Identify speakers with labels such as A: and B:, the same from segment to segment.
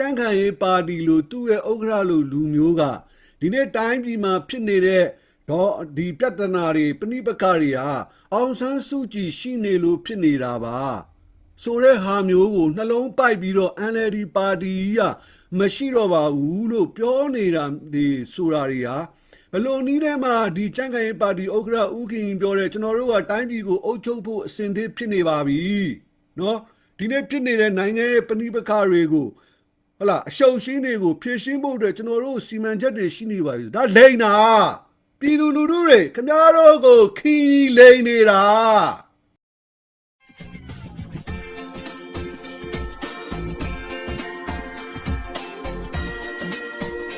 A: ကြံ့ခိုင်ရေးပါတီလိုသူ့ရဲ့ဥက္ကဋ္ဌလိုလူမျိုးကဒီနေ့တိုင်းပြည်မှာဖြစ်နေတဲ့တော့ဒီပြဿနာတွေပဏိပကတွေဟာအောင်ဆန်းစုကြည်ရှိနေလို့ဖြစ်နေတာပါဆိုတဲ့ဟာမျိုးကိုနှလုံးပိုက်ပြီးတော့ NLD ပါတီကမရှိတော့ပါဘူးလို့ပြောနေတာဒီဆိုတာတွေဟာဘလို့နီးထဲမှာဒီကြံ့ခိုင်ရေးပါတီဥက္ကဋ္ဌဦးခင်ပြောတယ်ကျွန်တော်တို့ကတိုင်းပြည်ကိုအုပ်ချုပ်ဖို့အစဉ်သစ်ဖြစ်နေပါပြီနော်ဒီနေ့ဖြစ်နေတဲ့နိုင်ငံရဲ့ပဏိပကတွေကို ဟလာအရှုံရှင်းတွေကိုဖြည့်ရှင်းဖို့အတွက်ကျွန်တော်တို့စီမံချက်တွေရှိနေပါပြီဒါလိန်တာပြည်သူလူထုတွေခင်ဗျားတို့ကိုခီးလိန်နေတာ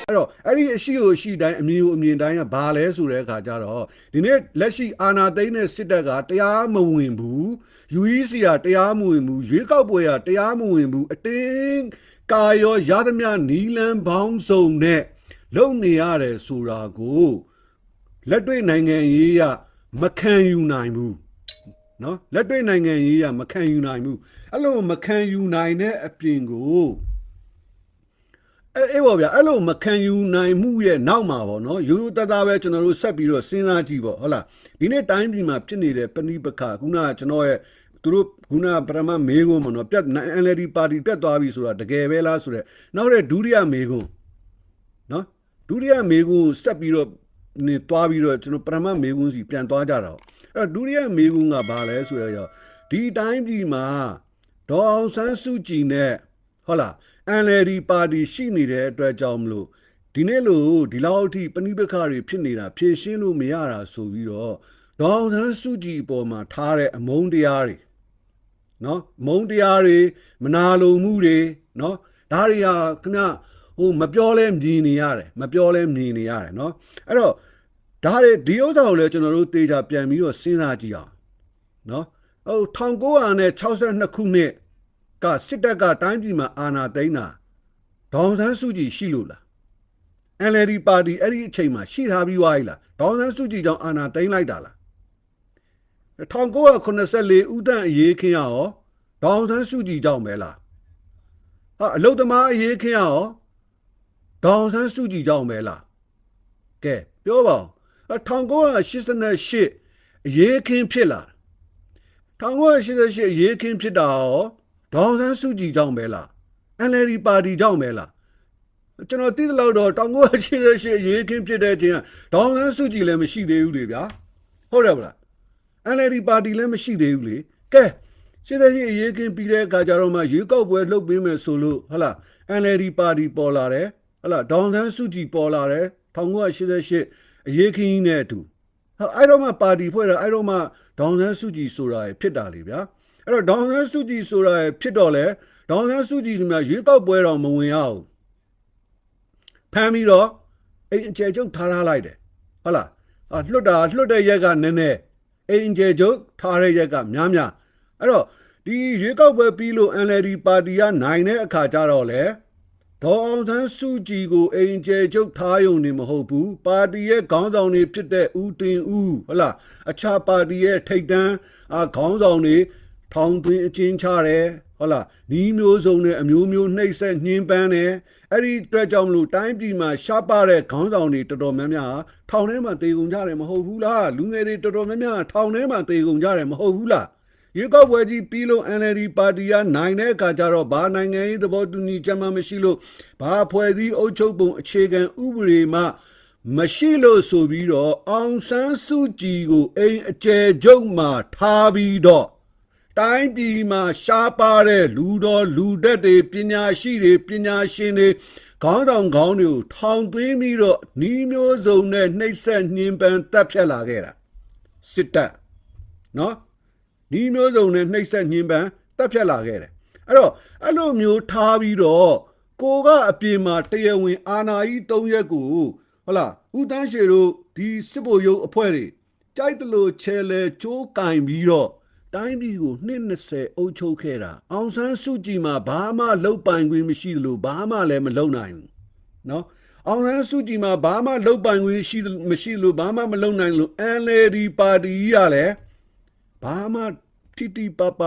A: အဲ့တော့အဲ့ဒီအရှိကိုအရှိတိုင်းအမြင်ကိုအမြင်တိုင်းကဘာလဲဆိုတဲ့အခါကျတော့ဒီနေ့လက်ရှိအာဏာသိမ်းတဲ့စစ်တပ်ကတရားမဝင်ဘူး UEC ကတရားမဝင်ဘူးရွေးကောက်ပွဲကတရားမဝင်ဘူးအတင်း ကာရောရသမျှနီလန်းပေါင်းစုံနဲ့လုံနေရတယ်ဆိုတာကိုလက်တွေ့နိုင်ငံရေးကမခံယူနိုင်ဘူးနော်လက်တွေ့နိုင်ငံရေးကမခံယူနိုင်ဘူးအဲ့လိုမခံယူနိုင်တဲ့အပြင်ကိုအဲအဲ့ပေါ့ဗျာအဲ့လိုမခံယူနိုင်မှုရဲ့နောက်မှာပေါ့နော်ရိုးရိုးသားသားပဲကျွန်တော်တို့ဆက်ပြီးတော့စဉ်းစားကြည့်ပေါ့ဟုတ်လားဒီနေ့တိုင်းပြည်မှာဖြစ်နေတဲ့ပဏိပက္ခခုနကကျွန်တော်ရဲ့ သူတို့ခုနကပရမမေးခွန်းပေါ့နော်ပြတ် NLD ပါတီတက်သွားပြီဆိုတာတကယ်ပဲလားဆိုတော့နောက်တဲ့ဒုတိယမေးခွန်းနော်ဒုတိယမေးခွန်းဆက်ပြီးတော့နေသွားပြီးတော့ကျွန်တော်ပရမမေးခွန်းစီပြန်သွားကြတာပေါ့အဲ့တော့ဒုတိယမေးခွန်းကဘာလဲဆိုတော့ဒီတိုင်းပြည်မှာဒေါ်အောင်ဆန်းစုကြည်နဲ့ဟုတ်လား NLD ပါတီရှိနေတဲ့အတွက်ကြောင့်မလို့ဒီနေ့လို့ဒီလောက်အထိပဏိပက္ခတွေဖြစ်နေတာဖြေရှင်းလို့မရတာဆိုပြီးတော့ဒေါအောင်ဆန်းစုကြည်အပေါ်မှာထားတဲ့အမုန်းတရားတွေ နော်အမုန်းတရားတွေမနာလိုမှုတွေနော်ဒါတွေဟာခင်ဗျဟိုမပြောလဲမြင်နေရတယ်မပြောလဲမြင်နေရတယ်နော်အဲ့တော့ဒါတွေဒီဥစ္စာကိုလည်းကျွန်တော်တို့တေချာပြန်ပြီးတော့စဉ်းစားကြည့်အောင်နော်ဟို1962ခုနှစ်ကစစ်တပ်ကတိုင်းပြည်မှာအာဏာသိမ်းတာဒေါအောင်ဆန်းစုကြည်ရှိလို့လား NLD ပါတီအဲ့ဒီအချိန်မှာရှိထားပြီးွားပြီလားဒေါအောင်ဆန်းစုကြည်ကြောင့်အာဏာသိမ်းလိုက်တာလား 1984ဦးတန့်အရေးခင်းရရောဒေါအောင်ဆန်းစုကြည်ကြောင့်ပဲလားဟာအလုတ်သမားအရေးခင်းရရောဒေါအောင်ဆန်းစုကြည်ကြောင့်ပဲလားကဲပြောပါဦး1988အရေးခင်းဖြစ်လာ1988အရေးခင်းဖြစ်တာရောဒေါအောင်ဆန်းစုကြည်ကြောင့်ပဲလား NLD ပါတီကြောင့်ပဲလားကျွန်တော်သိသလောက်တော့တောင်ကို88အရေးခင်းဖြစ်တဲ့အချိန်ကဒေါအောင်ဆန်းစုကြည်လည်းမရှိသေးဘူးလေဗျာဟုတ်တယ်ဗလား NLD ပါတီလည်းမရှိသေးဘူးလေကဲ88အရေးခင်းပြီးတဲ့အခါကျတော့မှရွေးကောက်ပွဲလှုပ်ပေးမယ်ဆိုလို့ဟလာ NLD ပါတီပေါ်လာတယ်ဟလာဒေါအောင်ဆန်းစုကြည်ပေါ်လာတယ်1988အရေးခင်းကြီးနဲ့အတူဟာအဲ့တော့မှပါတီဖွဲ့တာအဲ့တော့မှဒေါအောင်ဆန်းစုကြည်ဆိုတာဖြစ်တာလေဗျာအဲ့တော့ဒေါန်ဆန်းစုကြည်ဆိုတာဖြစ်တော့လေဒေါန်ဆန်းစုကြည်ကမှရွေးကောက်ပွဲတော်မဝင်ရအောင်ဖမ်းပြီးတော့အိမ်အကျယ်ချုပ်ထားထားလိုက်တယ်ဟုတ်လားအာလွတ်တာလွတ်တဲ့ရက်ကနည်းနည်း အိမ်အကျယ်ချုပ်ထားတဲ့ရက်ကများများအဲ့တော့ဒီရွေးကောက်ပွဲပြီးလို့ NLD ပါတီကနိုင်တဲ့အခါကျတော့လေဒေါ်အောင်ဆန်းစုကြည်ကိုအိမ်ကျယ်ချုပ်ထားယုံနေမဟုတ်ဘူးပါတီရဲ့ခေါင်းဆောင်တွေဖြစ်တဲ့ဦးတင်ဦးဟုတ်လားအခြားပါတီရဲ့ထိပ်တန်းအာခေါင်းဆောင်တွေထောင်သွင်းအချင်းချတယ် ဟုတ်လားနီးမျိုးစုံနဲ့အမျိုးမျိုးနှိပ်စက်ညှင်းပန်းတယ်အဲ့ဒီအတွက်ကြောင့်မလို့တိုင်းပြည်မှာရှားပါတဲ့ခေါင်းဆောင်တွေတော်တော်များများထောင်ထဲမှာတေကုန်ကြတယ်မဟုတ်ဘူးလားလူငယ်တွေတော်တော်များများထောင်ထဲမှာတေကုန်ကြတယ်မဟုတ်ဘူးလားရွေးကောက်ပွဲကြီးပြီးလို့ NLD ပါတီကနိုင်တဲ့အခါကျတော့ဘာနိုင်ငံရေးသဘောတူညီချက်မှမရှိလို့ဘာဖွဲ့စည်းအုပ်ချုပ်ပုံအခြေခံဥပဒေမှမရှိလို့ဆိုပြီးတော့အောင်ဆန်းစုကြည်ကိုအိမ်အကျယ်ချုပ်မှထားပြီးတော့ တိုင်းပြည်မှာရှားပါတဲ့လူတော်လူသက်တွေပညာရှိတွေပညာရှင်တွေခေါင်းဆောင်ခေါင်းတွေကိုထောင်သွင်းပြီးတော့နှီးမျိုးစုံနဲ့နှိပ်စက်ညှဉ်းပန်းတပ်ဖြတ်လာခဲ့တာစစ်တပ်နော်နှီးမျိုးစုံနဲ့နှိပ်စက်ညှဉ်းပန်းတပ်ဖြတ်လာခဲ့တယ်အဲ့တော့အဲ့လိုမျိုးထားပြီးတော့ကိုကအပြင်မှာတရားဝင် အာဏာကြီး၃ရက်ကိုဟုတ်လားဦးတန်းရှေတို့ဒီစစ်ဗိုလ်ရုပ်အဖွဲ့တွေကြိုက်တလို့ချဲလဲချိုးကင်ပြီးတော့ တိုင်းပြည်ကိုနှစ်20အုပ်ချုပ်ခဲ့တာအောင်ဆန်းစုကြည်မှာဘာမှလုပ်ပိုင်ခွင့်မရှိသလိုဘာမှလည်းမလုပ်နိုင်ဘူးနော်အောင်ဆန်းစုကြည်မှာဘာမှလုပ်ပိုင်ခွင့်ရှိမရှိလို့ဘာမှမလုပ်နိုင်လို့ NLD ပါတီကြီးကလည်းဘာမှတိတိပပ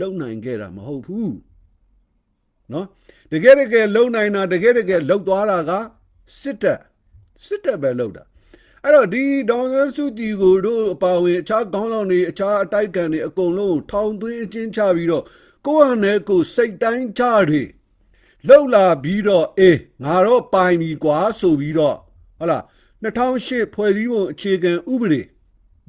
A: လုပ်နိုင်ခဲ့တာမဟုတ်ဘူးနော်တကယ်တကယ်လုံနိုင်တာတကယ်တကယ်လှုပ်သွားတာကစစ်တပ်စစ်တပ်ပဲလှုပ်တာ အဲ့တော့ဒီဒေါန်ဆန်းစုကြည်ကိုတို့အပါဝင်အခြားခေါင်းဆောင်တွေအခြားအတိုက်ခံတွေအကုန်လုံးထောင်သွင်းအချင်းချပြီးတော့ကိုယ့်ဟာနဲ့ကိုယ်စိတ်တိုင်းချတွေလှုပ်လာပြီးတော့အေးငါတော့ပိုင်ပြီကွာဆိုပြီးတော့ဟုတ်လား2008ဖွဲ့စည်းပုံအခြေခံဥပဒေ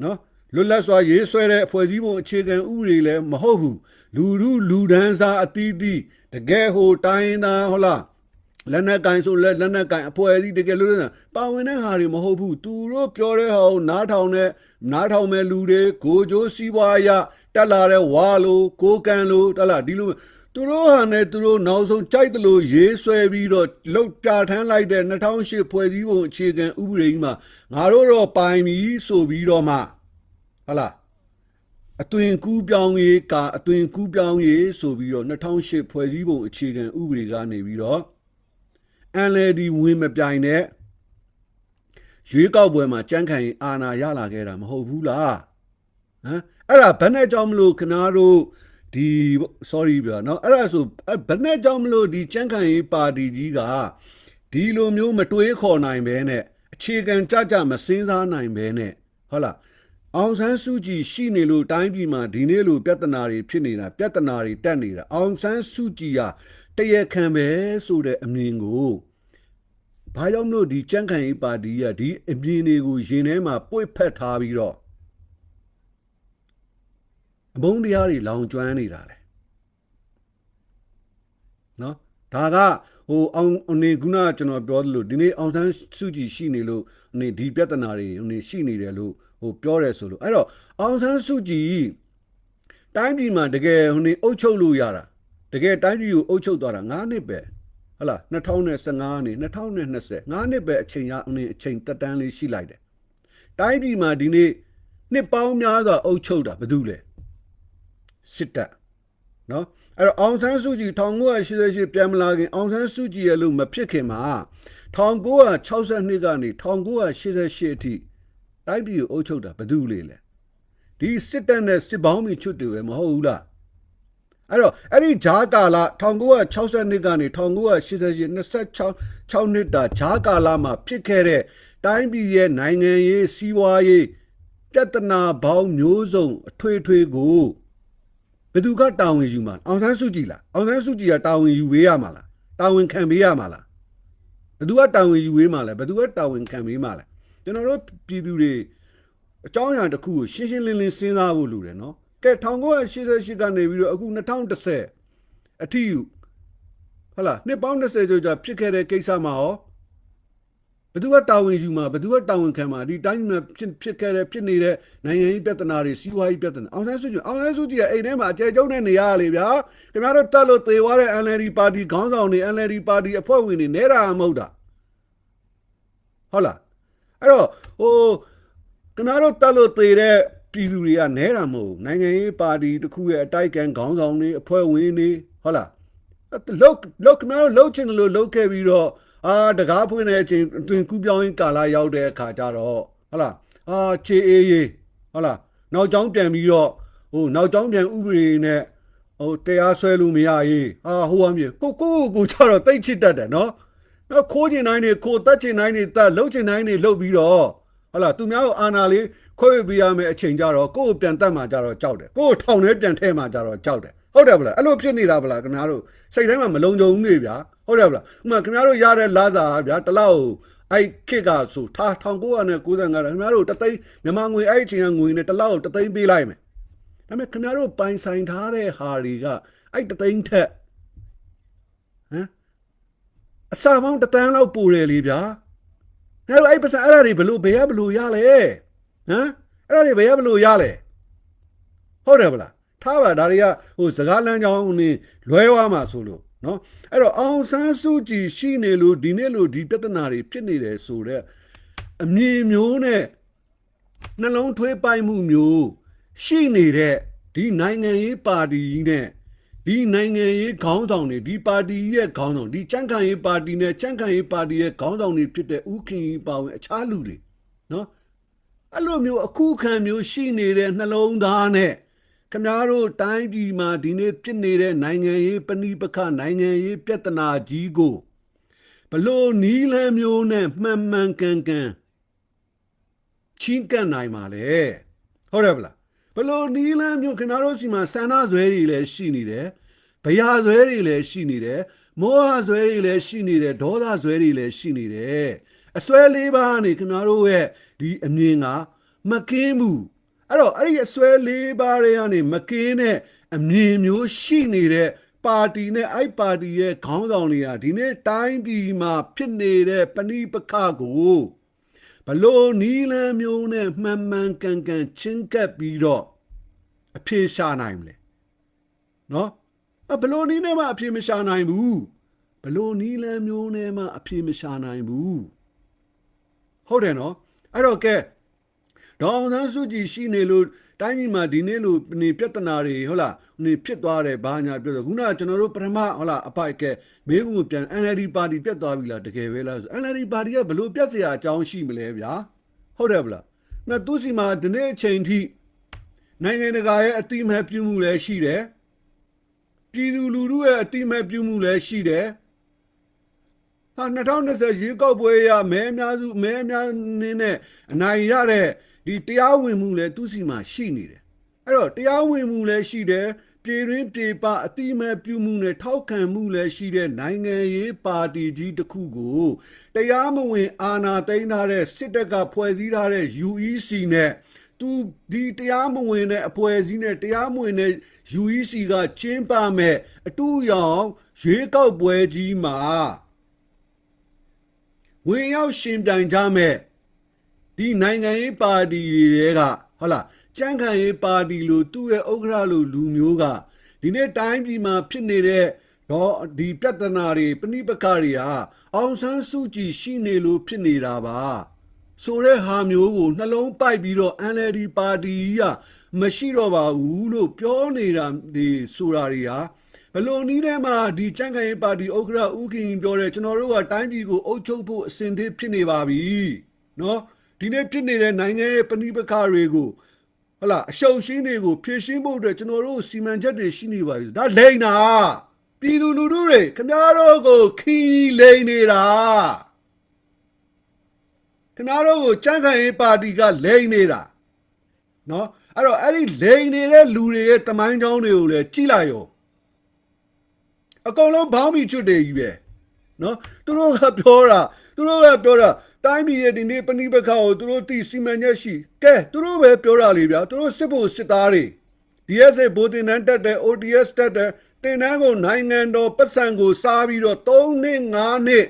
A: နော်လွတ်လပ်စွာရေးဆွဲတဲ့ဖွဲ့စည်းပုံအခြေခံဥပဒေလည်းမဟုတ်ဘူးလူလူလူဒန်းစားအသီးသီးတကယ်ဟိုတိုင်းသားဟုတ်လား လက်နက်ကင်ဆိုလက်လက်နက်ကင်အဖွဲအစည်းတကယ်လို့လဲပါဝင်တဲ့ဟာတွေမဟုတ်ဘူးသူတို့ပြောတဲ့ဟာကိုနားထောင်တဲ့နားထောင်မဲ့လူတွေကိုကြိုးစည်းပွားရတက်လာတဲ့ဝါလိုကိုကန်လိုတက်လာဒီလိုသူတို့ဟာနဲ့သူတို့နောက်ဆုံးကြိုက်တယ်လို့ရေးဆွဲပြီးတော့လောက်ပြထမ်းလိုက်တဲ့2008ဖွဲ့စည်းပုံအခြေခံဥပဒေကြီးမှာငါတို့တော့ပိုင်ပြီဆိုပြီးတော့မှဟုတ်လားအသွင်ကူးပြောင်းရေးကအသွင်ကူးပြောင်းရေးဆိုပြီးတော့2008ဖွဲ့စည်းပုံအခြေခံဥပဒေကနေပြီးတော့ NLD ဝင်မပြိုင်တဲ့ရွေးကောက်ပွဲမှာကြမ်းခံရင်အာဏာရလာခဲ့တာမဟုတ်ဘူးလားဟမ်အဲ့ဒါဘယ်နဲ့ကြောင့်မလို့ခနာတို့ဒီ sorry ဗျာเนาะအဲ့ဒါဆိုအဲ့ဘယ်နဲ့ကြောင့်မလို့ဒီကြမ်းခံရေးပါတီကြီးကဒီလိုမျိုးမတွေးခေါ်နိုင်ပဲနဲ့အခြေခံကြကြမစင်းစားနိုင်ပဲနဲ့ဟုတ်လား အောင်ဆန်းစုကြည်ရှိနေလို့တိုင်းပြည်မှာဒီနေ့လိုပြဿနာတွေဖြစ်နေတာပြဿနာတွေတက်နေတာအောင်ဆန်းစုကြည်ဟာ တရခံပဲဆိုတဲ့အမြင်ကိုဘာကြောင့်မလို့ဒီကြံ့ခိုင်ရေးပါတီကဒီအမြင်တွေကိုရင်ထဲမှာပွေ့ဖက်ထားပြီးတော့အဘုံတရားတွေလောင်ကျွမ်းနေတာလေနော်ဒါကဟိုအောင်အနေခုနကကျွန်တော်ပြောသလိုဒီနေ့အောင်ဆန်းစုကြည်ရှိနေလို့အနေဒီပြဿနာတွေအနေရှိနေတယ်လို့ဟိုပြောတယ်ဆိုလို့အဲ့တော့အောင်ဆန်းစုကြည်တိုင်းပြည်မှာတကယ်ဟိုနေအုပ်ချုပ်လို့ရတာ တကယ်တိုင်းပြည်ကိုအုပ်ချုပ်သွားတာ9နှစ်ပဲဟလာ2015နေ2020 9နှစ်ပဲအချိန်ရအနေအချိန်တက်တန်းလေးရှိလိုက်တယ်တိုင်းပြည်မှာဒီနေ့နှစ်ပေါင်းများစွာအုပ်ချုပ်တာဘာလို့လဲစစ်တပ်နော်အဲ့တော့အောင်ဆန်းစုကြည်1988ပြန်မလာခင်အောင်ဆန်းစုကြည်ရဲ့လို့မဖြစ်ခင်မှာ1962ကနေ1988အထိတိုင်းပြည်ကိုအုပ်ချုပ်တာဘာလို့လဲလဲဒီစစ်တပ်နဲ့စစ်ပေါင်းမီချွတ်တွေပဲမဟုတ်ဘူးလား အဲ့တော့အဲ့ဒီဂျားကာလ1962ကနေ1988 26 6နှစ်တာဂျားကာလမှာဖြစ်ခဲ့တဲ့တိုင်းပြည်ရဲ့နိုင်ငံရေးစီးပွားရေးပြဿနာပေါင်းမျိုးစုံအထွေထွေကိုဘယ်သူကတာဝန်ယူမှာအောင်ဆန်းစုကြည်လားအောင်ဆန်းစုကြည်ကတာဝန်ယူပေးရမှာလားတာဝန်ခံပေးရမှာလားဘယ်သူကတာဝန်ယူပေးမှာလဲဘယ်သူကတာဝန်ခံပေးမှာလဲကျွန်တော်တို့ပြည်သူတွေအကြောင်းအရာတစ်ခုကိုရှင်းရှင်းလင်းလင်းစဉ်းစားဖို့လိုတယ်နော် ကဲ1988ကနေပြီးတော့အခု2010အထိယူဟုတ်လားနှစ်ပေါင်း20ကျော်ကြာဖြစ်ခဲ့တဲ့ကိစ္စမှာရောဘယ်သူကတာဝန်ယူမှာဘယ်သူကတာဝန်ခံမှာဒီတိုင်းမှာဖြစ်ဖြစ်ခဲ့တဲ့ဖြစ်နေတဲ့နိုင်ငံရေးပြဿနာတွေစီးပွားရေးပြဿနာအောင်ဆန်းစုကြည်အောင်ဆန်းစုကြည်ကအိမ်ထဲမှာအကျယ်ကျုံနဲ့နေရလေဗျာခင်ဗျားတို့တက်လို့သေသွားတဲ့ NLD ပါတီခေါင်းဆောင်တွေ NLD ပါတီအဖွဲ့ဝင်တွေနဲတာမဟုတ်တာဟုတ်လားအဲ့တော့ဟိုခင်ဗျားတို့တက်လို့သေတဲ့ ပြည်သူတွေကနဲတာမဟုတ်ဘူးနိုင်ငံရေးပါတီတစ်ခုရဲ့အတိုက်ခံခေါင်းဆောင်တွေအဖွဲ့ဝင်တွေဟုတ်လားလုတ်လုတ်ခင်ဗျားတို့လုတ်ချင်တယ်လို့လုတ်ခဲ့ပြီးတော့အာတကားဖွင့်တဲ့အချိန်အတွင်ကူးပြောင်းရင်ကာလာရောက်တဲ့အခါကျတော့ဟုတ်လားအာချေအေးရေးဟုတ်လားနောက်ကျောင်းပြန်ပြီးတော့ဟိုနောက်ကျောင်းပြန်ဥပဒေနဲ့ဟိုတရားဆွဲလို့မရရေးအာဟိုအမြေကိုကိုကိုကိုကျတော့တိတ်ချစ်တတ်တယ်နော်နော်ခိုးကျင်တိုင်းနေခိုးတက်ကျင်တိုင်းနေတက်လှုပ်ကျင်တိုင်းနေလှုပ်ပြီးတော့ဟုတ်လားသူများကိုအာနာလေး ခွဲပေးရမယ်အချိန်ကြတော့ကိုကိုပြန်တက်မှကြတော့ကြောက်တယ်ကိုကိုထောင်ထဲပြန်ထဲမှကြတော့ကြောက်တယ်ဟုတ်တယ်ဗလားအဲ့လိုဖြစ်နေတာဗလားခင်ဗျားတို့စိတ်ထဲမှာမလုံခြုံဘူးနေဗျာဟုတ်တယ်ဗလားဥမာခင်ဗျားတို့ရတဲ့လာစာဗျာတလောက်အဲ့ခေတ်ကဆိုထား1995ခင်ဗျားတို့တသိန်းမြန်မာငွေအဲ့အချိန်ကငွေနဲ့တလောက်တသိန်းပေးလိုက်မယ်ဒါပေမဲ့ခင်ဗျားတို့ပိုင်ဆိုင်ထားတဲ့ဟာတွေကအဲ့တသိန်းထက်ဟမ်အစာပေါင်းတသန်းလောက်ပိုတယ်လေဗျာအဲ့တော့အဲ့ပစံအဲ့ဒါတွေဘလို့ဘယ်ရဘလို့ရလဲ ဟမ်အဲ့ဒါတွေဘယ်ရဘလို့ရလဲဟုတ်တယ်ဗလားထားပါဒါတွေကဟိုစကားလမ်းကြောင်းနေလွဲသွားမှာဆိုလို့နော်အဲ့တော့အောင်ဆန်းစုကြည်ရှိနေလို့ဒီနေ့လို့ဒီပြဿနာတွေဖြစ်နေတယ်ဆိုတော့အမြင်မျိုးနဲ့နှလုံးထွေးပိုက်မှုမျိုး ရှိနေတဲ့ဒီနိုင်ငံရေးပါတီကြီးနဲ့ဒီနိုင်ငံရေးခေါင်းဆောင်တွေဒီပါတီရဲ့ခေါင်းဆောင်ဒီကြံ့ခိုင်ရေးပါတီနဲ့ကြံ့ခိုင်ရေးပါတီရဲ့ခေါင်းဆောင်တွေဖြစ်တဲ့ဥခင်ကြီးပါဝင်အခြားလူတွေနော် အဲ့လိုမျိုးအခုခံမျိုးရှိနေတဲ့နှလုံးသားနဲ့ခခမားတို့တိုင်းပြည်မှာဒီနေ့ဖြစ်နေတဲ့နိုင်ငံရေးပဏိပခနိုင်ငံရေးပြဿနာကြီးကိုဘလို့နီးလန်းမျိုးနဲ့မှန်မှန်ကန်ကန်ချင်းကပ်နိုင်ပါလေဟုတ်တယ်ဗလားဘလို့နီးလန်းမျိုးခင်ဗျားတို့စီမှာစန္ဒဇွဲတွေလည်းရှိနေတယ်ဗျာဇွဲတွေလည်းရှိနေတယ်မောဟဇွဲတွေလည်းရှိနေတယ်ဒေါသဇွဲတွေလည်းရှိနေတယ် အစွဲလေးပါးနေခင်ဗျားတို့ရဲ့ဒီအမြင်ကမကင်းဘူးအဲ့တော့အဲ့ဒီအစွဲလေးပါးတွေကနေမကင်းတဲ့အမြင်မျိုးရှိနေတဲ့ပါတီနဲ့အဲ့ပါတီရဲ့ခေါင်းဆောင်တွေကဒီနေ့တိုင်းပြည်မှာဖြစ်နေတဲ့ပဏိပခကိုဘလို့နီးလန်းမျိုးနဲ့မှန်မှန်ကန်ကန်ချင်းကပ်ပြီးတော့အပြေရှာနိုင်မလဲနော်အဘလို့နီးနဲ့မှအပြေမရှာနိုင်ဘူးဘလို့နီးလန်းမျိုးနဲ့မှအပြေမရှာနိုင်ဘူး ဟုတ်တယ်နော်အဲ့တော့ကဲဒေါအောင်ဆန်းစုကြည်ရှိနေလို့တိုင်းပြည်မှာဒီနေ့လို့နေပြဿနာတွေဟုတ်လားနေဖြစ်သွားတယ်ဘာညာပြောတော့ခုနကကျွန်တော်တို့ပထမဟုတ်လားအပိုက်ကဲမေးခွန်းကိုပြန် NLD ပါတီပြတ်သွားပြီလားတကယ်ပဲလားဆို NLD ပါတီကဘလို့ပြတ်เสียအကြောင်းရှိမလဲဗျာဟုတ်တယ်ဗလားနော်သူစီမှာဒီနေ့အချိန်ထိနိုင်ငံတကာရဲ့အတိအမဲ့ပြုမှုလည်းရှိတယ်ပြည်သူလူထုရဲ့အတိအမဲ့ပြုမှုလည်းရှိတယ် ဟာ2020ရွေးကောက်ပွဲရမဲအများစုမဲအများနင်းနဲ့အနိုင်ရတဲ့ဒီတရားဝင်မှုလည်းသူ့စီမှာရှိနေတယ်အဲ့တော့တရားဝင်မှုလည်းရှိတယ်ပြည်ရင်းပြည်ပအတိအမဲ့ပြုမှုနဲ့ထောက်ခံမှုလည်းရှိတဲ့နိုင်ငံရေးပါတီကြီးတစ်ခုကိုတရားမဝင်အာဏာသိမ်းထားတဲ့စစ်တပ်ကဖွဲ့စည်းထားတဲ့ UEC နဲ့သူဒီတရားမဝင်တဲ့အဖွဲ့အစည်းနဲ့တရားမဝင်တဲ့ UEC ကကျင်းပမဲ့အတူရောင်ရွေးကောက်ပွဲကြီးမှာ ဝင်ရောက်ရှင်ပြိုင်ကြမဲ့ဒီနိုင်ငံရေးပါတီတွေကဟုတ်လားကြံ့ခိုင်ရေးပါတီလို့သူ့ရဲ့ဥက္ကဋ္ဌလို့လူမျိုးကဒီနေ့တိုင်းပြည်မှာဖြစ်နေတဲ့တော့ဒီပြဿနာတွေပဏိပကတွေဟာအောင်ဆန်းစုကြည်ရှိနေလို့ဖြစ်နေတာပါဆိုတဲ့ဟာမျိုးကိုနှလုံးပိုက်ပြီးတော့ NLD ပါတီကြီးကမရှိတော့ပါဘူးလို့ပြောနေတာဒီဆိုတာတွေဟာ ဘယ်လိုနည်းနဲ့မှဒီကြံ့ခိုင်ရေးပါတီဥက္ကဋ္ဌဦးခင်ကြီးပြောတယ်ကျွန်တော်တို့ကတိုင်းပြည်ကိုအုပ်ချုပ်ဖို့အစဉ်သင့်ဖြစ်နေပါပြီနော်ဒီနေ့ဖြစ်နေတဲ့နိုင်ငံရဲ့ပဏိပခတွေကိုဟလာအရှုံရှင်းတွေကိုဖြည့်ရှင်းဖို့အတွက်ကျွန်တော်တို့စီမံချက်တွေရှိနေပါပြီဒါလိန်တာပြည်သူလူထုတွေခင်ဗျားတို့ကိုခီးလိန်နေတာခင်ဗျားတို့ကိုကြံ့ခိုင်ရေးပါတီကလိန်နေတာနော်အဲ့တော့အဲ့ဒီလိန်နေတဲ့လူတွေရဲ့တမိုင်းကြောင်းတွေကိုလည်းကြည့်လိုက်ရော အကုန်လုံးဘောင်းမီချွတ်တယ်ကြီးပဲနော်သူတို့ကပြောတာသူတို့ကပြောတာတိုင်းပြည်ရဲ့ဒီနေ့ပဏိပခါကိုသူတို့တီစီမံချက်ရှိကဲသူတို့ပဲပြောတာလေဗျာသူတို့စစ်ဖို့စစ်သားတွေ DSA ဘိုတင်နန်းတက်တယ် ODS တက်တယ်တင်နန်းကိုနိုင်ငံတော်ပတ်စံကိုစားပြီးတော့3နှစ်5နှစ်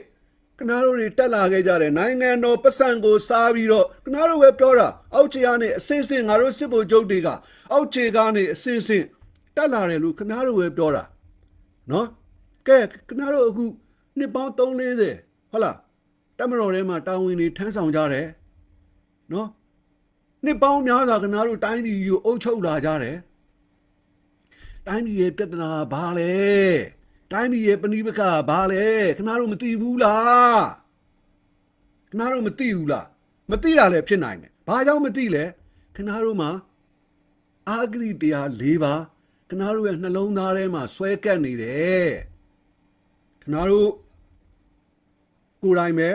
A: ခဏတို့တွေတက်လာခဲ့ကြတယ်နိုင်ငံတော်ပတ်စံကိုစားပြီးတော့ခဏတို့ပဲပြောတာအောက်ခြေကနေအစင်းစင်းငါတို့စစ်ဖို့ကြုတ်တွေကအောက်ခြေကနေအစင်းစင်းတက်လာတယ်လို့ခဏတို့ပဲပြောတာနော် ကဲခဏတို့အခုနှစ်ပေါင်း340ဟုတ်လားတမတော်ထဲမှာတာဝန်တွေထမ်းဆောင်ကြတယ်နော်နှစ်ပေါင်းများစွာခဏတို့တိုင်းပြည်ကိုအုပ်ချုပ်လာကြတယ်တိုင်းပြည်ရဲ့ပြဿနာကဘာလဲတိုင်းပြည်ရဲ့ပဏိပကကဘာလဲခဏတို့မသိဘူးလားခဏတို့မသိဘူးလားမသိတာလည်းဖြစ်နိုင်တယ်ဘာကြောင့်မသိလဲခဏတို့မှာအာဂရိတရား၄ပါးခဏတို့ရဲ့နှလုံးသားထဲမှာဆွဲကပ်နေတယ် ခဏတို့ကိုယ်တိုင်ပဲ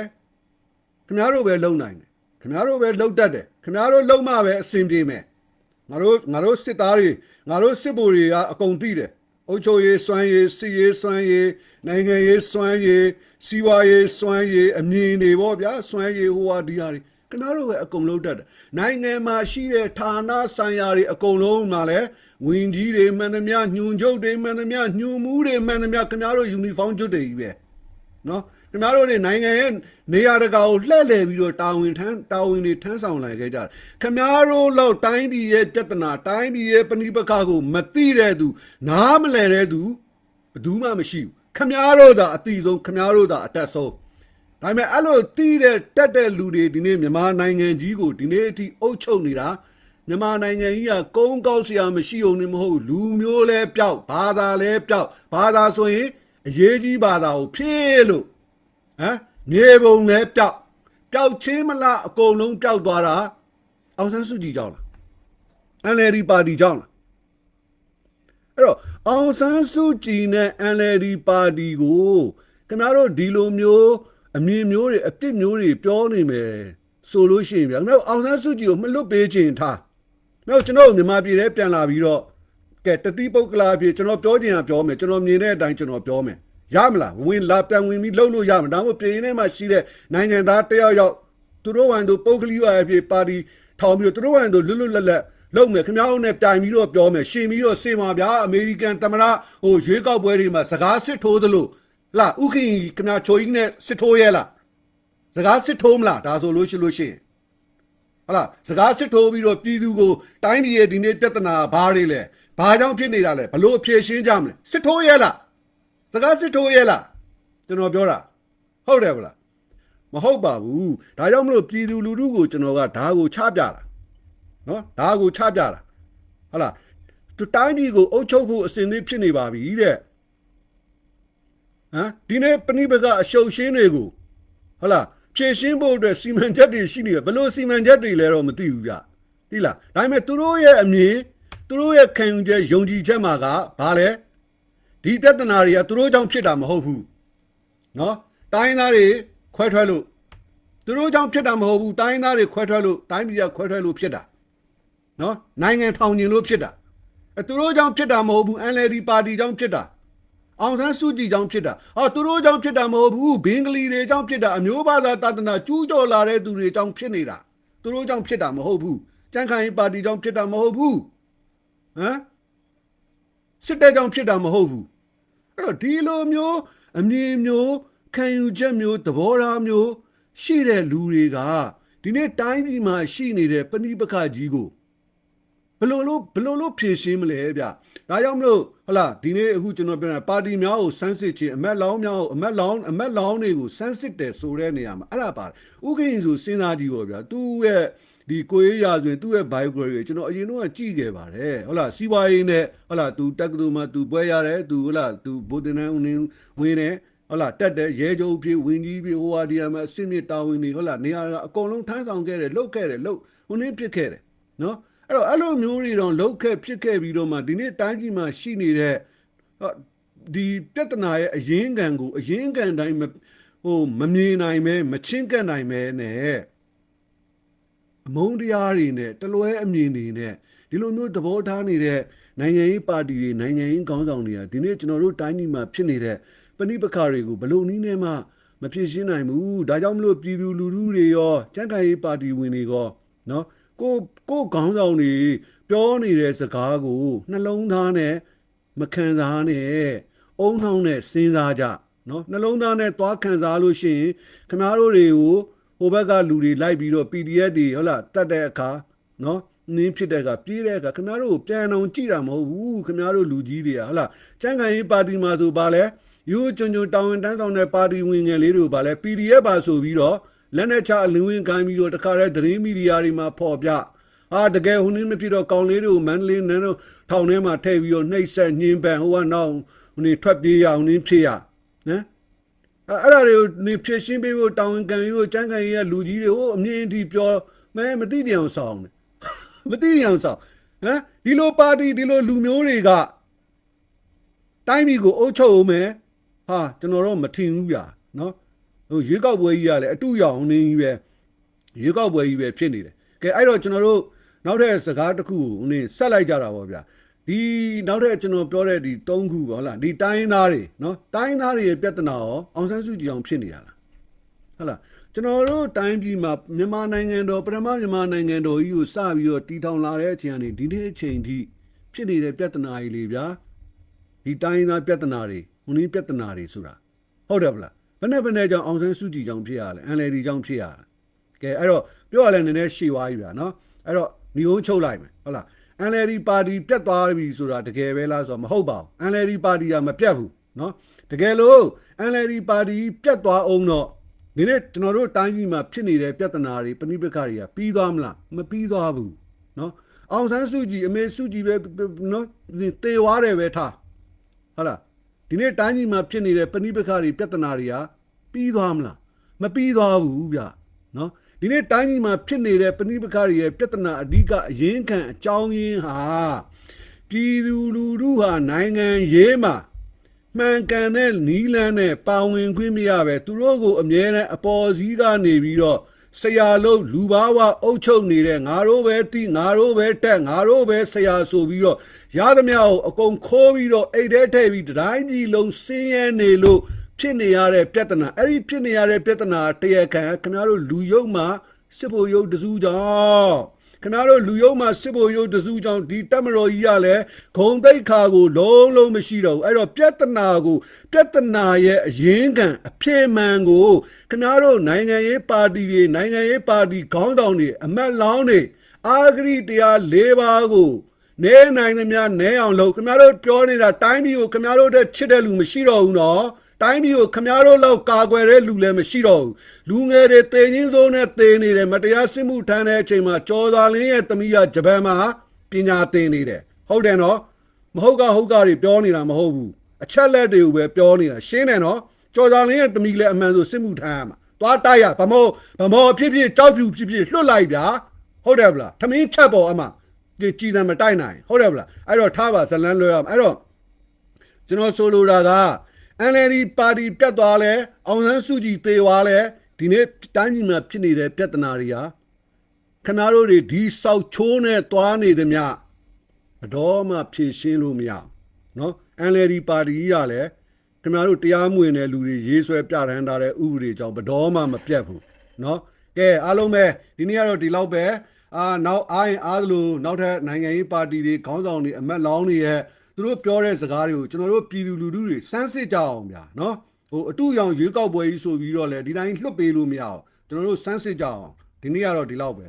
A: ခဏတို့ပဲလုံနိုင်တယ်ခဏတို့ပဲလုံတတ်တယ်ခဏတို့လုံမှပဲအဆင်ပြေမယ်ငါတို့ငါတို့စစ်သားတွေငါတို့စစ်ဗိုလ်တွေကအကုန်သိတယ်အုပ်ချုပ်ရေးစွမ်းရေးစီရေးစွမ်းရေးနိုင်ငံရေးစွမ်းရေးစီးပွားရေးစွမ်းရေးအမြင်တွေပေါ့ဗျာစွမ်းရေးဟိုဟာဒီဟာတွေ ခဏတို့ပဲအကုန်လုံးတတ်တယ်နိုင်ငံမှာရှိတဲ့ဌာနဆိုင်ရာတွေအကုန်လုံးမှာလဲဝင်ကြီးတွေမှန်သမျှညွန်ချုပ်တွေမှန်သမျှညွန်မှုတွေမှန်သမျှခင်ဗျားတို့ယူနီဖောင်းချုပ်တွေကြီးပဲနော်ခင်ဗျားတို့တွေနိုင်ငံရဲ့နေရာတကာကိုလှည့်လည်ပြီးတော့တာဝန်ထမ်းတာဝန်တွေထမ်းဆောင်လာခဲ့ကြတယ်ခင်ဗျားတို့လောက်တိုင်းပြည်ရဲ့ပြဿနာတိုင်းပြည်ရဲ့ပဏိပခါကိုမသိတဲ့သူနားမလည်တဲ့သူဘယ်သူမှမရှိဘူးခင်ဗျားတို့သာအတိဆုံးခင်ဗျားတို့သာအတက်ဆုံး ဒါပေမဲ့အဲ့လိုတီးတဲ့တက်တဲ့လူတွေဒီနေ့မြန်မာနိုင်ငံကြီးကိုဒီနေ့အထိအုပ်ချုပ်နေတာမြန်မာနိုင်ငံကြီးကကုန်းကောက်စရာမရှိုံနဲ့မဟုတ်လူမျိုးလဲပျောက်ဘာသာလဲပျောက်ဘာသာဆိုရင်အရေးကြီးဘာသာကိုဖြည့်လို့ဟမ်မြေပုံလဲပျောက်ပျောက်ချင်းမလားအကုန်လုံးပျောက်သွားတာအောင်ဆန်းစုကြည်ကြောင့်လား NLD ပါတီကြောင့်လားအဲ့တော့အောင်ဆန်းစုကြည်နဲ့ NLD ပါတီကိုခင်ဗျားတို့ဒီလိုမျိုး အမြင်မျိုးတွေအပြစ်မျိုးတွေပြောနေမယ်ဆိုလို့ရှိရင်ဗျာခင်ဗျားတို့အောင်ဆန်းစုကြည်ကိုမလွတ်ပေးခြင်းထားခင်ဗျားတို့ကျွန်တော်တို့မြန်မာပြည်ထဲပြန်လာပြီးတော့ကဲတတိပုတ်ကလာပြည်ကျွန်တော်ပြောချင်တာပြောမယ်ကျွန်တော်မြင်တဲ့အတိုင်းကျွန်တော်ပြောမယ်ရမလားဝင်လာပြန်ဝင်ပြီးလှုပ်လို့ရမှာဒါမှမဟုတ်ပြည်ရင်းထဲမှာရှိတဲ့နိုင်ငံသားတစ်ယောက်ယောက်သူတို့ဝန်တို့ပုတ်ကလေးရအဖြစ်ပါတီထောင်ပြီးတော့သူတို့ဝန်တို့လွတ်လွတ်လပ်လပ်လုပ်မယ်ခင်ဗျားတို့နဲ့တိုင်ပြီးတော့ပြောမယ်ရှင်ပြီးတော့စေမှာဗျာအမေရိကန်သမ္မတဟိုရွေးကောက်ပွဲတွေမှာစကားစစ်ထိုးသလိုဟ လာဥခင်ခင်ဗျားချိုကြီးနဲ့စစ်ထိုးရဲလားစကားစစ်ထိုးမလားဒါဆိုလို့ရှိလို့ရှိရင်ဟလာစကားစစ်ထိုးပြီးတော့ပြည်သူကိုတိုင်းပြည်ရဲ့ဒီနေ့ပြဿနာဘာတွေလဲဘာကြောင့်ဖြစ်နေတာလဲဘလို့အဖြေရှင်းကြမလဲစစ်ထိုးရဲလားစကားစစ်ထိုးရဲလားကျွန်တော်ပြောတာဟုတ်တယ်ဗလားမဟုတ်ပါဘူးဒါကြောင့်မလို့ပြည်သူလူထုကိုကျွန်တော်ကဒါကိုချပြတာနော်ဒါကိုချပြတာဟလာသူတိုင်းပြည်ကိုအုပ်ချုပ်ဖို့အစဉ်သင့်ဖြစ်နေပါပြီတဲ့ ဟမ်ဒီနေ့ပဏိပကအရှုပ်ရှင်းတွေကိုဟုတ်လားဖြည့်ရှင်းဖို့အတွက်စီမံချက်တွေရှိနေတယ်ဘယ်လို့စီမံချက်တွေလဲတော့မသိဘူးဗျသိလားဒါပေမဲ့သူတို့ရဲ့အမြင်သူတို့ရဲ့ခံယူချက်ယုံကြည်ချက်မှာကဘာလဲဒီပြဿနာတွေကသူတို့ကြောင့်ဖြစ်တာမဟုတ်ဘူးနော်တိုင်းသားတွေခွဲထွက်လို့သူတို့ကြောင့်ဖြစ်တာမဟုတ်ဘူးတိုင်းသားတွေခွဲထွက်လို့တိုင်းပြည်ကခွဲထွက်လို့ဖြစ်တာနော်နိုင်ငံထောင်ကျင်လို့ဖြစ်တာအဲသူတို့ကြောင့်ဖြစ်တာမဟုတ်ဘူး NLD ပါတီကြောင့်ဖြစ်တာ အောင်ဆန်းစုကြည်ကြောင့်ဖြစ်တာဟာသူတို့ကြောင့်ဖြစ်တာမဟုတ်ဘူးဘင်္ဂလီတွေကြောင့်ဖြစ်တာအမျိုးဘာသာတာသနာကျူးကျော်လာတဲ့သူတွေကြောင့်ဖြစ်နေတာသူတို့ကြောင့်ဖြစ်တာမဟုတ်ဘူးကြံ့ခိုင်ရေးပါတီကြောင့်ဖြစ်တာမဟုတ်ဘူးဟမ်စစ်တပ်ကြောင့်ဖြစ်တာမဟုတ်ဘူးအဲ့တော့ဒီလိုမျိုးအမြင်မျိုးခံယူချက်မျိုးသဘောထားမျိုးရှိတဲ့လူတွေကဒီနေ့တိုင်းပြည်မှာရှိနေတဲ့ပဏိပခကြီးကိုဘယ်လို့လို့ဘယ်လို့လို့ဖြည့်ရှင်းမလဲဗျ ဒါကြောင့်မလို့ဟလာဒီနေ့အခုကျွန်တော်ပြောတာပါတီများကိုစမ်းစစ်ခြင်းအမက်လောင်းများကိုအမက်လောင်းအမက်လောင်းတွေကိုစမ်းစစ်တယ်ဆိုတဲ့နေရာမှာအဲ့ဒါပါတယ်ဥက္ကဋ္ဌဆိုစဉ်းစားကြည့်ပါဗျာသူ့ရဲ့ဒီကိုရေးရာဆိုရင်သူ့ရဲ့ biography ကိုကျွန်တော်အရင်တော့ကြည့်ခဲ့ပါတယ်ဟုတ်လားစီးပွားရေးနဲ့ဟုတ်လားသူတက္ကသိုလ်မှာသူပွဲရတယ်သူဟုတ်လားသူဗိုလ်တင်နန်းဦးနေဝင်တယ်ဟုတ်လားတက်တယ်ရဲချုပ်ဖြစ်ဝင်ကြီးဖြစ်ဟိုဟာဒီဟာမှာအစ်စ်မြစ်တာဝန်တွေဟုတ်လားနေရာအကုန်လုံးထမ်းဆောင်ခဲ့တယ်လှုပ်ခဲ့တယ်လှုပ်ဟိုနည်းဖြစ်ခဲ့တယ်နော် အဲ့တော့အဲ့လိုမျိုးတွေတော့လောက်ခဲ့ဖြစ်ခဲ့ပြီးတော့မှဒီနေ့တိုင်းပြည်မှာရှိနေတဲ့ဟောဒီပြဿနာရဲ့အရင်းခံကိုအရင်းခံတိုင်းမဟိုမမြင်နိုင်ပဲမချင်းကပ်နိုင်ပဲနဲ့အမုန်းတရားတွေနဲ့တလွဲအမြင်တွေနဲ့ဒီလိုမျိုးသဘောထားနေတဲ့နိုင်ငံရေးပါတီတွေနိုင်ငံရေးခေါင်းဆောင်တွေကဒီနေ့ကျွန်တော်တို့တိုင်းပြည်မှာဖြစ်နေတဲ့ပဏိပခါတွေကိုဘလို့နည်းနဲ့မှမဖြစ်ရှင်းနိုင်ဘူးဒါကြောင့်မလို့ပြည်သူလူထုတွေရောကြံ့ခိုင်ရေးပါတီဝင်တွေရောနော် ကိုကိုခေါင်းဆောင်တွေပြောနေတဲ့စကားကိုနှလုံးသားနဲ့မခံစားနဲ့အုံနှောင်းနဲ့စဉ်းစားကြနော်နှလုံးသားနဲ့သွားခံစားလို့ရှိရင်ခမားတို့တွေကိုဟိုဘက်ကလူတွေလိုက်ပြီးတော့ PDF တွေဟုတ်လားတတ်တဲ့အခါနော်နင်းဖြစ်တဲ့အခါပြေးတဲ့အခါခမားတို့ကိုပြန်အောင်ကြည့်တာမဟုတ်ဘူးခမားတို့လူကြီးတွေကဟုတ်လားចံ့ကန်ရေးပါတီမှာဆိုပါလဲယူကျွန်းကျွန်းတောင်းဝန်တန်းဆောင်တဲ့ပါတီဝင်ငယ်လေးတို့ပါလဲ PDF ပါဆိုပြီးတော့ လက်နဲ့ချအလင်းဝင်ကိုင်းပြီးတော့တခါတည်းသတင်းမီဒီယာတွေမှာဖော်ပြအာတကယ်ဟိုနည်းမဖြစ်တော့ကောင်းလေးတွေကိုမန္တလေးနန်းတို့ထောင်ထဲမှာထည့်ပြီးတော့နှိပ်ဆက်ညှင်းပန်ဟိုကနောက်ဟိုနေထွက်ပြေးရအောင်နင်းဖြစ်ရနော်အဲ့အဲ့ဒါတွေကိုနေဖြစ်ရှင်းပေးဖို့တောင်းဝန်ခံပြီးဖို့ကြမ်းခံရလူကြီးတွေဟိုအမြင်အထိပြောမဲမသိတယ်အောင်ဆောင်တယ်မသိတယ်အောင်ဆောင်ဟမ်ဒီလိုပါတီဒီလိုလူမျိုးတွေကတိုင်းပြည်ကိုအုပ်ချုပ်အောင်မယ်ဟာကျွန်တော်တို့မထင်ဘူးဗျာနော် ဟိုရွေးကောက်ပွဲကြီးကလည်းအတူရောင်နေကြီးပဲရွေးကောက်ပွဲကြီးပဲဖြစ်နေတယ်ကဲအဲ့တော့ကျွန်တော်တို့နောက်ထပ်စကားတစ်ခုကိုနင်းဆက်လိုက်ကြတာပေါ့ဗျာဒီနောက်ထပ်ကျွန်တော်ပြောတဲ့ဒီ၃ခုပေါ့ဟုတ်လားဒီတိုင်းသားတွေနော်တိုင်းသားတွေရဲ့ပြဿနာရောအောင်ဆန်းစုကြည်အောင်ဖြစ်နေတာလားဟုတ်လားကျွန်တော်တို့တိုင်းပြည်မှာမြန်မာနိုင်ငံတော်ပထမမြန်မာနိုင်ငံတော်ကြီးကိုစပြီးတော့တည်ထောင်လာတဲ့အချိန်ကနေဒီနေ့အချိန်ထိဖြစ်နေတဲ့ပြဿနာကြီးလေဗျာဒီတိုင်းသားပြဿနာတွေဟိုနည်းပြဿနာတွေဆိုတာဟုတ်တယ်ဗလား ဘယ်နဲ့ဘယ်နဲ့ကြောင့်အောင်ဆန်းစုကြည်ကြောင့်ဖြစ်ရလဲ NLD ကြောင့်ဖြစ်ရလဲကဲအဲ့တော့ပြောရလဲနည်းနည်းရှည်သွားပြီဗျာနော်အဲ့တော့ညီုံချုပ်လိုက်မယ်ဟုတ်လား NLD ပါတီပြတ်သွားပြီဆိုတာတကယ်ပဲလားဆိုတော့မဟုတ်ပါဘူး NLD ပါတီကမပြတ်ဘူးနော်တကယ်လို့ NLD ပါတီပြတ်သွားအောင်တော့ဒီနေ့ကျွန်တော်တို့တိုင်းပြည်မှာဖြစ်နေတဲ့ပြဿနာတွေပဏိပက္ခတွေကပြီးသွားမလားမပြီးသွားဘူးနော်အောင်ဆန်းစုကြည်အမေစုကြည်ပဲနော်တေဝါတယ်ပဲထားဟုတ်လား ဒီနေ့တိုင်းပြည်မှာဖြစ်နေတဲ့ပဏိပက္ခတွေပြဿနာတွေကပြီးသွားမလားမပြီးသွားဘူးဗျနော်ဒီနေ့တိုင်းပြည်မှာဖြစ်နေတဲ့ပဏိပက္ခတွေရဲ့ပြဿနာအဓိကအရင်းခံအကြောင်းရင်းဟာပြည်သူလူထုဟာနိုင်ငံရေးမှာမှန်ကန်တဲ့နီးလန်းနဲ့ပါဝင်ခွင့်မရပဲသူတို့ကိုအမြဲတမ်းအပေါ်စီးကနေပြီးတော့ဆရာလို့လူဘာဝအုပ်ချုပ်နေတဲ့ငါတို့ပဲတိငါတို့ပဲတက်ငါတို့ပဲဆရာဆိုပြီးတော့ ရသမျှကိုအကုန်ခိုးပြီးတော့အိတ်ထဲထည့်ပြီးတတိုင်းပြည်လုံးစင်းရဲနေလို့ဖြစ်နေရတဲ့ပြဿနာအဲ့ဒီဖြစ်နေရတဲ့ပြဿနာတရားခံခင်ဗျားတို့လူယုံမှာစစ်ဖို့ယုတ်တစုကြောင့်ခင်ဗျားတို့လူယုံမှာစစ်ဖို့ယုတ်တစုကြောင့်ဒီတက်မတော်ကြီးကလည်းဂုံတိတ်ခါကိုလုံးလုံးမရှိတော့ဘူးအဲ့တော့ပြဿနာကိုပြဿနာရဲ့အရင်းခံအဖြေမှန်ကိုခင်ဗျားတို့နိုင်ငံရေးပါတီတွေနိုင်ငံရေးပါတီခေါင်းဆောင်တွေအမတ်လောင်းတွေအာဂရိတရား၄ပါးကို နဲနိုင်သမျှနဲအောင်လုပ်ခင်ဗျားတို့ပြောနေတာတိုင်းပြည်ကိုခင်ဗျားတို့တဲ့ချစ်တဲ့လူမရှိတော့ဘူးနော်တိုင်းပြည်ကိုခင်ဗျားတို့လောက်ကာကွယ်တဲ့လူလည်းမရှိတော့ဘူးလူငယ်တွေတေချင်းစိုးနဲ့တေနေတယ်မတရားစစ်မှုထမ်းတဲ့အချိန်မှာကြော်သာလင်းရဲ့တမီးကဂျပန်မှာပညာသင်နေတယ်ဟုတ်တယ်နော်မဟုတ်ကဟုတ်ကတွေပြောနေတာမဟုတ်ဘူးအချက်လက်တွေကိုပဲပြောနေတာရှင်းတယ်နော်ကြော်သာလင်းရဲ့တမီးလည်းအမှန်ဆိုစစ်မှုထမ်းရမှာသွားတိုက်ရဗမောဗမောဖြစ်ဖြစ်ကြောက်ဖြူဖြစ်ဖြစ်လွတ်လိုက်ဗျာဟုတ်တယ်ဗလားထမင်းချက်ပေါ်အမှဒီ ကြည်တံမတိုက်နိုင်ဟုတ်တယ်မလားအဲ့တော့ထားပါဇလန်းလွှဲရအောင်အဲ့တော့ကျွန်တော်ဆိုလိုတာက NLD ပါတီပြတ်သွားလဲအောင်ဆန်းစုကြည်သေသွားလဲဒီနေ့တိုင်းပြည်မှာဖြစ်နေတဲ့ပြဿနာတွေဟာခဏတို့တွေဒီစောက်ချိုးနဲ့တွားနေသည်မြဘတော်မှဖြည့်ရှင်းလို့မရနော် NLD ပါတီကြီးကလည်းခင်ဗျားတို့တရားမဝင်တဲ့လူတွေရေးဆွဲပြတန်းထားတဲ့ဥပဒေကြောင့်ဘတော်မှမပြတ်ဘူးနော်ကဲအားလုံးပဲဒီနေ့ကတော့ဒီလောက်ပဲ အာနောက်အားရင်အားသလိုနောက်ထပ်နိုင်ငံရေးပါတီတွေခေါင်းဆောင်တွေအမတ်လောင်းတွေရဲ့သူတို့ပြောတဲ့စကားတွေကိုကျွန်တော်တို့ပြည်သူလူထုတွေစမ်းစစ်ကြအောင်ဗျာနော်ဟိုအတူရောင်ရွေးကောက်ပွဲကြီးဆိုပြီးတော့လေဒီတိုင်းလွတ်ပေးလို့မရအောင်ကျွန်တော်တို့စမ်းစစ်ကြအောင်ဒီနေ့ကတော့ဒီလောက်ပဲ